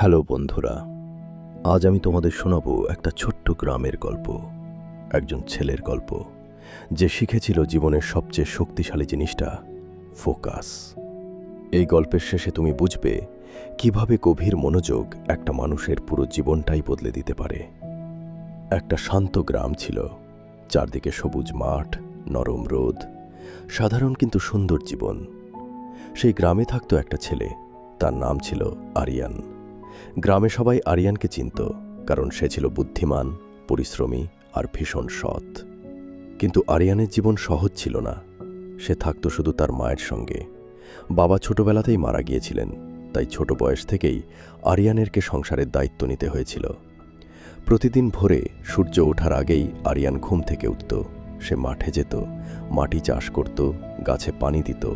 Hello বন্ধুরা, আজ আমি তোমাদের শোনাবো একটা ছোট্ট গ্রামের গল্প, একজন ছেলের গল্প, যে শিখেছিল জীবনের সবচেয়ে শক্তিশালী জিনিসটা, ফোকাস। এই গল্পের শেষে তুমি বুঝবে কীভাবে গভীর মনোযোগ একটা মানুষের পুরো জীবনটাই বদলে দিতে পারে। একটা শান্ত গ্রাম ছিল, চারদিকে সবুজ মাঠ, নরম রোদ, সাধারণ কিন্তু সুন্দর জীবন। সেই গ্রামে থাকতো একটা ছেলে, তার নাম ছিল আরিয়ান। গ্রামে সবাই আরিয়ানকে চিনত, কারণ সে ছিল বুদ্ধিমান, পরিশ্রমী আর ভীষণ সৎ। কিন্তু আরিয়ানের জীবন সহজ ছিল না। সে থাকত শুধু তার মায়ের সঙ্গে। বাবা ছোটবেলাতেই মারা গিয়েছিলেন, তাই ছোট বয়স থেকেই আরিয়ানেরকে সংসারের দায়িত্ব নিতে হয়েছিল। প্রতিদিন ভোরে সূর্য ওঠার আগেই আরিয়ান ঘুম থেকে উঠত। সে মাঠে যেত, মাটি চাষ করত, গাছে পানি দিত।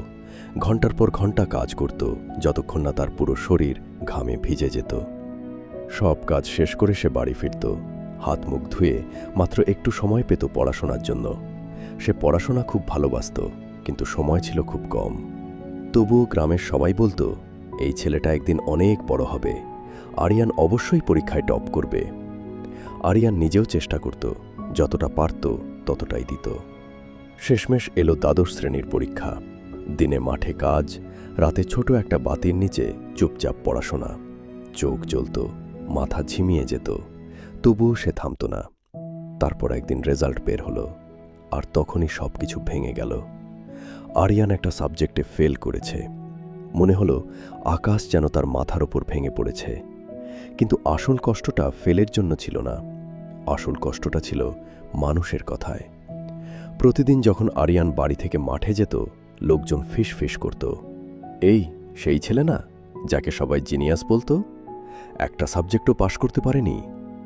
ঘণ্টার পর ঘণ্টা কাজ করত, যতক্ষণ না তার পুরো শরীর ঘামে ভিজে যেত। সব কাজ শেষ করে সে বাড়ি ফিরত। হাত মুখ ধুয়ে মাত্র একটু সময় পেত পড়াশোনার জন্য। সে পড়াশোনা খুব ভালোবাসত, কিন্তু সময় ছিল খুব কম। তবুও গ্রামের সবাই বলতো, এই ছেলেটা একদিন অনেক বড় হবে। আরিয়ান অবশ্যই পরীক্ষায় টপ করবে। আরিয়ান নিজেও চেষ্টা করত, যতটা পারত ততটাই দিত। শেষমেশ এলো দ্বাদশ শ্রেণির পরীক্ষা। দিনে মাঠে কাজ, রাতে ছোট একটা বাতির নিচে চুপচাপ পড়াশোনা। চোখ জ্বলত, মাথা ঝিমিয়ে যেত, তবুও সে থামত না। তারপর একদিন রেজাল্ট বের হলো, আর তখনই সব কিছু ভেঙে গেল। আরিয়ান একটা সাবজেক্টে ফেল করেছে। মনে হলো, আকাশ যেন তার মাথার ওপর ভেঙে পড়েছে। কিন্তু আসল কষ্টটা ফেলের জন্য ছিল না। আসল কষ্টটা ছিল মানুষের কথায়। প্রতিদিন যখন আরিয়ান বাড়ি থেকে মাঠে যেত লোকজন ফিস ফিস করত। এই, সেই ছেলে না, যাকে সবাই জিনিয়াস বলতো? একটা সাবজেক্টও পাশ করতে পারেনি।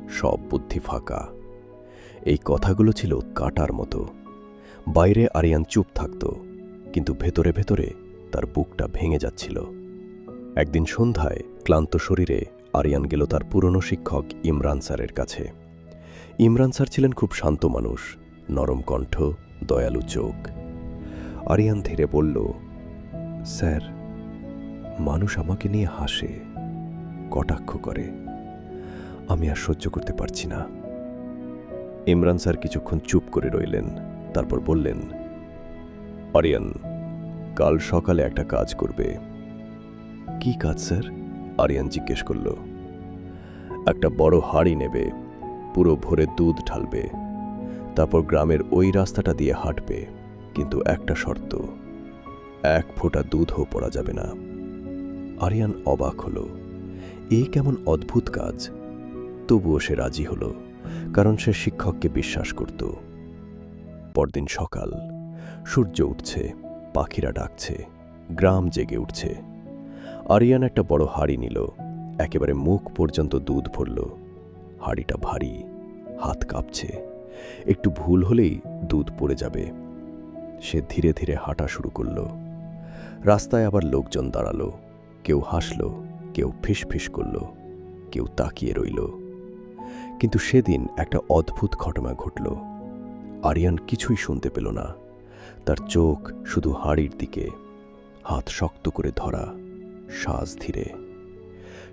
সব বুদ্ধি ফাঁকা। এই কথাগুলো ছিল কাটার মতো। বাইরে আরিয়ান চুপ থাকত, কিন্তু ভেতরে ভেতরে তার বুকটা ভেঙে যাচ্ছিল। একদিন সন্ধ্যায় ক্লান্ত শরীরে আরিয়ান গেল তার পুরনো শিক্ষক ইমরান স্যারের কাছে। ইমরান স্যার ছিলেন খুব শান্ত মানুষ, নরম কণ্ঠ, দয়ালু চোখ। আরিয়ান ধীরে বলল, স্যার, মানুষ আমাকে নিয়ে হাসে, কটাক্ষ করে। আমি আর সহ্য করতে পারছি না। ইমরান স্যার কিছুক্ষণ চুপ করে রইলেন, তারপর বললেন, আরিয়ান, কাল সকালে একটা কাজ করবে। কি কাজ, স্যার? আরিয়ান জিজ্ঞেস করল, একটা বড় হাড়ি নেবে, পুরো ভরে দুধ ঢালবে, তারপর গ্রামের ওই রাস্তাটা দিয়ে হাঁটবে। কিন্তু একটা শর্ত, এক ফোঁটা দুধও পড়া যাবে না। আরিয়ান অবাক হলো। এই কেমন অদ্ভুত কাজ। তবুও সে রাজি হলো, কারণ সে শিক্ষককে বিশ্বাস করত। পরদিন সকাল, সূর্য উঠছে, পাখিরা ডাকছে, গ্রাম জেগে উঠছে। আরিয়ান একটা বড় হাড়ি নিল, একেবারে মুখ পর্যন্ত দুধ ভরল। হাড়িটা ভারী, হাত কাঁপছে। একটু ভুল হলেই দুধ পড়ে যাবে। সে ধীরে ধীরে হাঁটা শুরু করল। রাস্তায় আবার লোকজন দাঁড়াল। কেউ হাসল, কেউ ফিস করল, কেউ তাকিয়ে রইল। কিন্তু সেদিন একটা অদ্ভুত ঘটনা ঘটল। আরিয়ান কিছুই শুনতে পেল না। তার চোখ শুধু হাড়ির দিকে, হাত শক্ত করে ধরা শ্বাস ধীরে।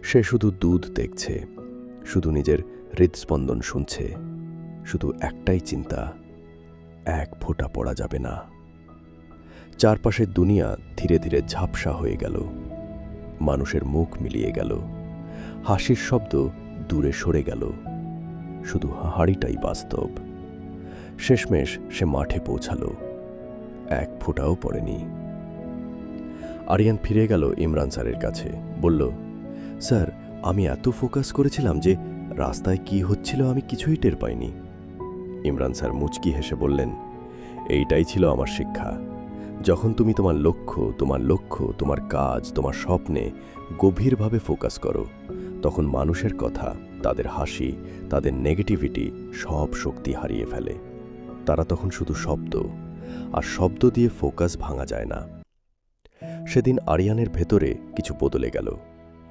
সে শুধু দুধ দেখছে, শুধু নিজের হৃদস্পন্দন শুনছে, শুধু একটাই চিন্তা, এক ফোঁটা পড়া যাবে না। চারপাশের দুনিয়া ধীরে ধীরে ঝাপসা হয়ে গেল। মানুষের মুখ মিলিয়ে গেল। হাসির শব্দ দূরে সরে গেল। শুধু হাড়িটাই বাস্তব। শেষমেশ সে মাঠে পৌঁছালো। এক ফোঁটাও পড়েনি। আরিয়ান ফিরে গেল ইমরান স্যারের কাছে। বলল, স্যার, আমি এত ফোকাস করেছিলাম যে রাস্তায় কি হচ্ছিল আমি কিছুই টের পাইনি। ইমরান স্যার মুচকি হেসে বললেন, এইটাই ছিল আমার শিক্ষা। যখন তুমি তোমার লক্ষ্য তোমার লক্ষ্য, তোমার কাজ, তোমার স্বপ্নে গভীরভাবে ফোকাস করো, তখন মানুষের কথা, তাদের হাসি, তাদের নেগেটিভিটি সব শক্তি হারিয়ে ফেলে। তারা তখন শুধু শব্দ, আর শব্দ দিয়ে ফোকাস ভাঙা যায় না। সেদিন আরিয়ানের ভেতরে কিছু বদলে গেল।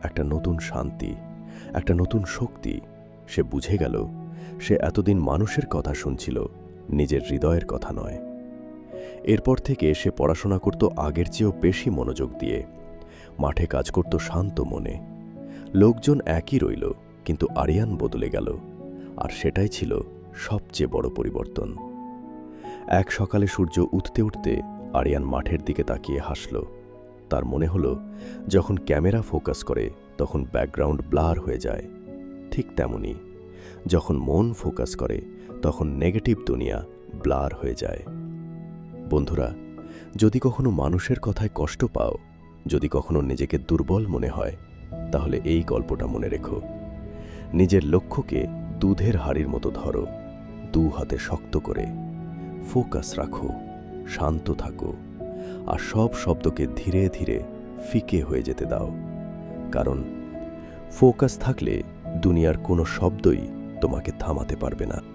একটা নতুন শান্তি, একটা নতুন শক্তি, সে বুঝে গেল, সে এতদিন মানুষের কথা শুনছিল, নিজের হৃদয়ের কথা নয়। এরপর থেকে সে পড়াশোনা করত আগের চেয়েও বেশি মনোযোগ দিয়ে। মাঠে কাজ করত শান্ত মনে। লোকজন একই রইল, কিন্তু আরিয়ান বদলে গেল, আর সেটাই ছিল সবচেয়ে বড় পরিবর্তন। এক সকালে সূর্য উঠতে উঠতে আরিয়ান মাঠের দিকে তাকিয়ে হাসল। তার মনে হলো, যখন ক্যামেরা ফোকাস করে, তখন ব্যাকগ্রাউন্ড ব্লার হয়ে যায়। ঠিক তেমনি যখন মন ফোকাস করে, তখন নেগেটিভ দুনিয়া ব্লার হয়ে যায়। বন্ধুরা, যদি কখনো মানুষের কথায় কষ্ট পাও, যদি কখনো নিজেকে দুর্বল মনে হয়, তাহলে এই গল্পটা মনে রেখো। নিজের লক্ষ্যকে দুধের হাড়ির মতো ধরো, দু হাতে শক্ত করে। ফোকাস রাখো, শান্ত থাকো, আর সব শব্দকে ধীরে ধীরে ফিকে হয়ে যেতে দাও। কারণ, ফোকাস থাকলে দুনিয়ার কোনো শব্দই তোমাকে থামাতে পারবে না।